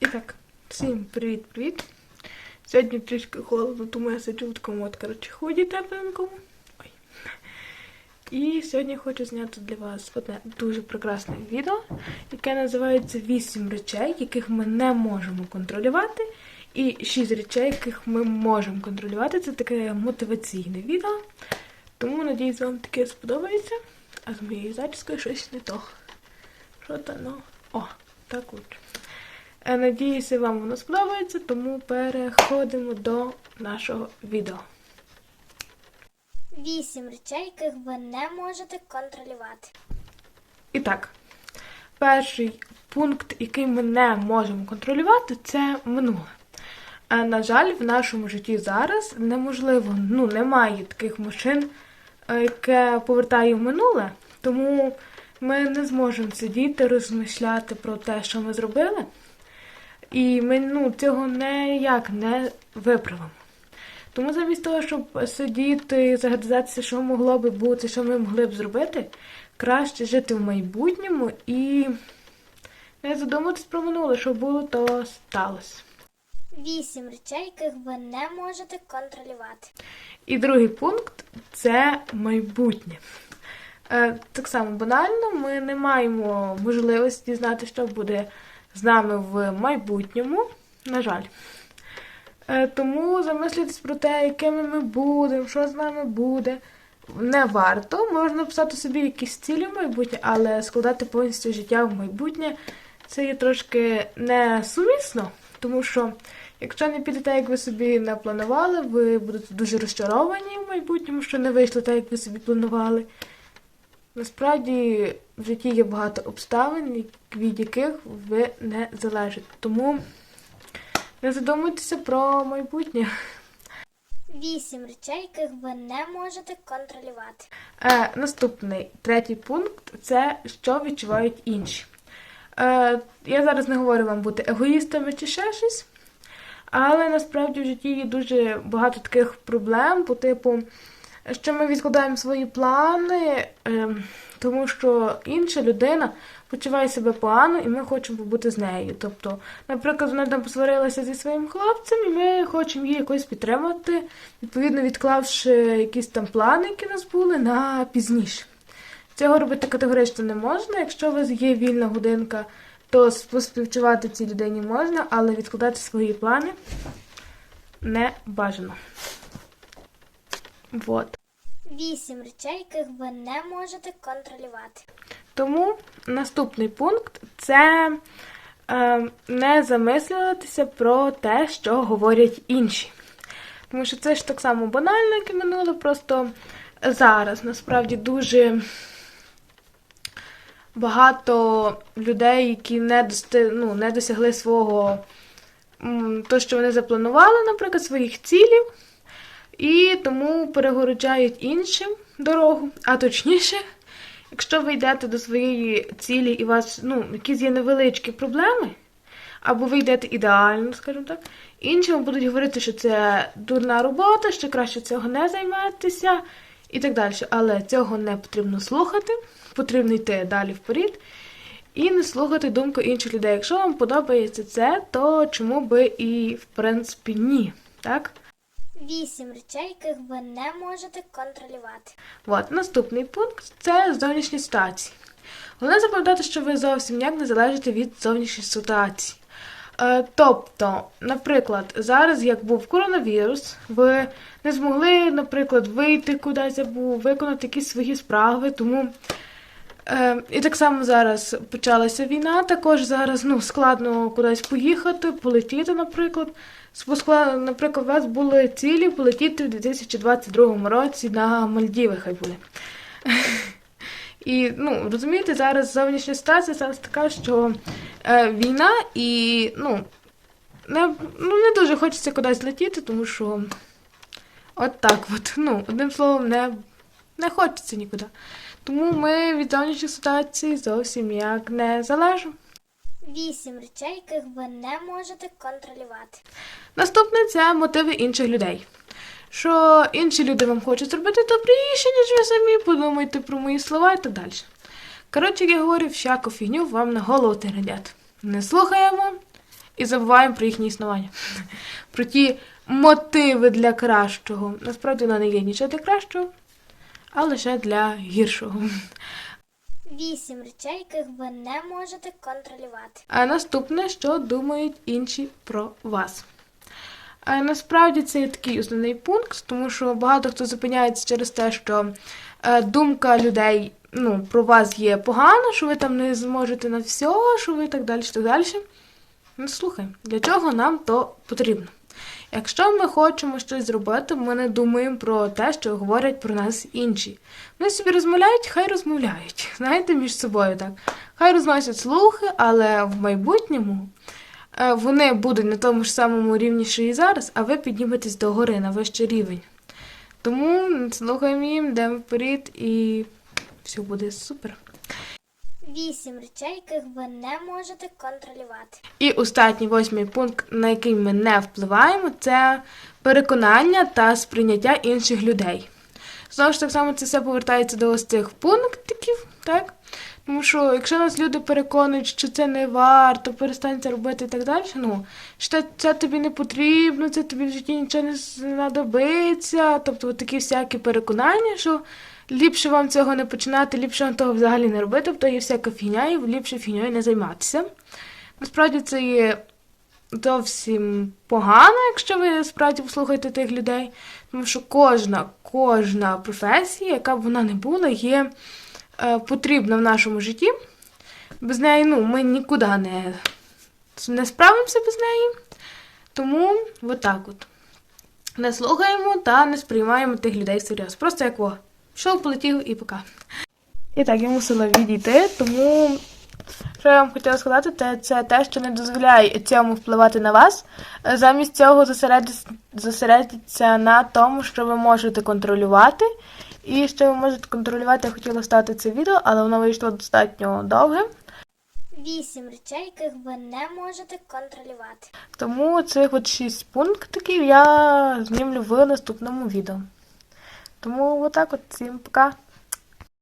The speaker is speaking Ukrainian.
І так, всім привіт-привіт. Сьогодні трішки холодно, тому я сиджу в такому от, коротше, худі тепленькому. Ой. І сьогодні хочу зняти для вас одне дуже прекрасне відео, яке називається 8 речей, яких ми не можемо контролювати, і 6 речей, яких ми можемо контролювати. Це таке мотиваційне відео. Тому, надіюсь, вам таке сподобається. А з моєю зачіскою щось не то. Що то, ну. О, так от. Е, Надіюся, вам воно сподобається, тому переходимо до нашого відео. Вісім речей, яких ви не можете контролювати. І так, перший пункт, який ми не можемо контролювати, це минуле. А, на жаль, в нашому житті зараз неможливо, ну, немає таких машин, е, яке повертає в минуле, тому ми не зможемо сидіти, розмишляти про те, що ми зробили. І ми ну, цього ніяк не виправимо. Тому замість того, щоб сидіти і загадатися, що могло би бути, що ми могли б зробити, краще жити в майбутньому і не задумуватись про минуле, що було, то сталося. Вісім речей, яких ви не можете контролювати. І другий пункт це майбутнє. Е, так само банально, ми не маємо можливості знати, що буде з нами в майбутньому, на жаль. Е, тому замислитись про те, якими ми будемо, що з нами буде, не варто. Можна писати собі якісь цілі в майбутнє, але складати повністю життя в майбутнє це є трошки несумісно, тому що якщо не піде так, як ви собі не планували, ви будете дуже розчаровані в майбутньому, що не вийшло так, як ви собі планували. Насправді в житті є багато обставин, від яких ви не залежите. Тому не задумуйтеся про майбутнє. Вісім речей, яких ви не можете контролювати. Е, наступний третій пункт це що відчувають інші. Е, я зараз не говорю вам бути егоїстами чи ще щось, але насправді в житті є дуже багато таких проблем, по типу, що ми відкладаємо свої плани, е, тому що інша людина почуває себе погано, і ми хочемо побути з нею. Тобто, наприклад, вона там посварилася зі своїм хлопцем, і ми хочемо її якось підтримати, відповідно відклавши якісь там плани, які у нас були, на пізніше. Цього робити категорично не можна. Якщо у вас є вільна годинка, то поспівчувати цій людині можна, але відкладати свої плани не бажано. Вот. Вісім речей, яких ви не можете контролювати. Тому наступний пункт це е, не замислюватися про те, що говорять інші. Тому що це ж так само банально, як і минуло, просто зараз насправді дуже багато людей, які не, дости, ну, не досягли свого то, що вони запланували, наприклад, своїх цілів, і тому перегородяють іншим дорогу, а точніше. Якщо ви йдете до своєї цілі і у вас ну, якісь є невеличкі проблеми, або ви йдете ідеально, скажімо так, інші вам будуть говорити, що це дурна робота, що краще цього не займатися і так далі. Але цього не потрібно слухати, потрібно йти далі вперед і не слухати думку інших людей. Якщо вам подобається це, то чому би і в принципі ні. Так? Вісім речей, яких ви не можете контролювати. От, наступний пункт це зовнішні ситуації. Головне запам'ятати, що ви зовсім ніяк не залежите від зовнішньої ситуації. Е, тобто, наприклад, зараз, як був коронавірус, ви не змогли, наприклад, вийти кудись або виконати якісь свої справи, тому. Е, і так само зараз почалася війна, також зараз ну, складно кудись поїхати, полетіти, наприклад. Споскла- Наприклад, у вас були цілі полетіти в 2022 році на Мальдіви, хай буде. І ну, розумієте, зараз зовнішня ситуація зараз така, що е, війна і ну, не, ну, не дуже хочеться кудись летіти, тому що от так от, ну, одним словом, не, не хочеться нікуди. Тому ми від зовнішніх ситуацій зовсім як не залежимо. Вісім речей, яких ви не можете контролювати. Наступне це мотиви інших людей. Що інші люди вам хочуть зробити добріше, ніж ви самі, подумайте про мої слова і так далі. Коротше, я говорю, всяку фігню вам на голову тирадять. Не слухаємо і забуваємо про їхнє існування. Про ті мотиви для кращого. Насправді воно не є нічого для кращого, а лише для гіршого. Вісім речей, яких ви не можете контролювати. А наступне, що думають інші про вас. А насправді це є такий основний пункт, тому що багато хто зупиняється через те, що е, думка людей ну, про вас є погана, що ви там не зможете на все, що ви так далі, так далі. Ну, слухай, для чого нам то потрібно? Якщо ми хочемо щось зробити, ми не думаємо про те, що говорять про нас інші. Вони собі розмовляють, хай розмовляють. Знаєте, між собою так. Хай розносять слухи, але в майбутньому е, вони будуть на тому ж самому рівні, що і зараз, а ви підніметесь до гори на вищий рівень. Тому слухаємо їм, йдемо вперед і все буде супер. Вісім речей, яких ви не можете контролювати. І останній восьмий пункт, на який ми не впливаємо, це переконання та сприйняття інших людей. Знову ж так само це все повертається до ось цих пунктиків, так? Тому що якщо нас люди переконують, що це не варто, перестань це робити і так далі, ну, що це, тобі не потрібно, це тобі в житті нічого не знадобиться. Тобто такі всякі переконання, що ліпше вам цього не починати, ліпше вам того взагалі не робити, тобто є всяка фігня, і ліпше фігньою не займатися. Насправді це є зовсім погано, якщо ви справді послухаєте тих людей, тому що кожна, кожна професія, яка б вона не була, є е, потрібна в нашому житті. Без неї ну, ми нікуди не, не справимося без неї. Тому отак от. Не слухаємо та не сприймаємо тих людей всерйоз. Просто як во. Пішов, полетів і пока. І так, я мусила відійти, тому що я вам хотіла сказати, це, це те, що не дозволяє цьому впливати на вас. Е, Замість цього зосередитися, на тому, що ви можете контролювати. І що ви можете контролювати, я хотіла стати це відео, але воно вийшло достатньо довге. Вісім речей, яких ви не можете контролювати. Тому цих от шість пунктиків я знімлю в наступному відео. Тому отак от всім пока.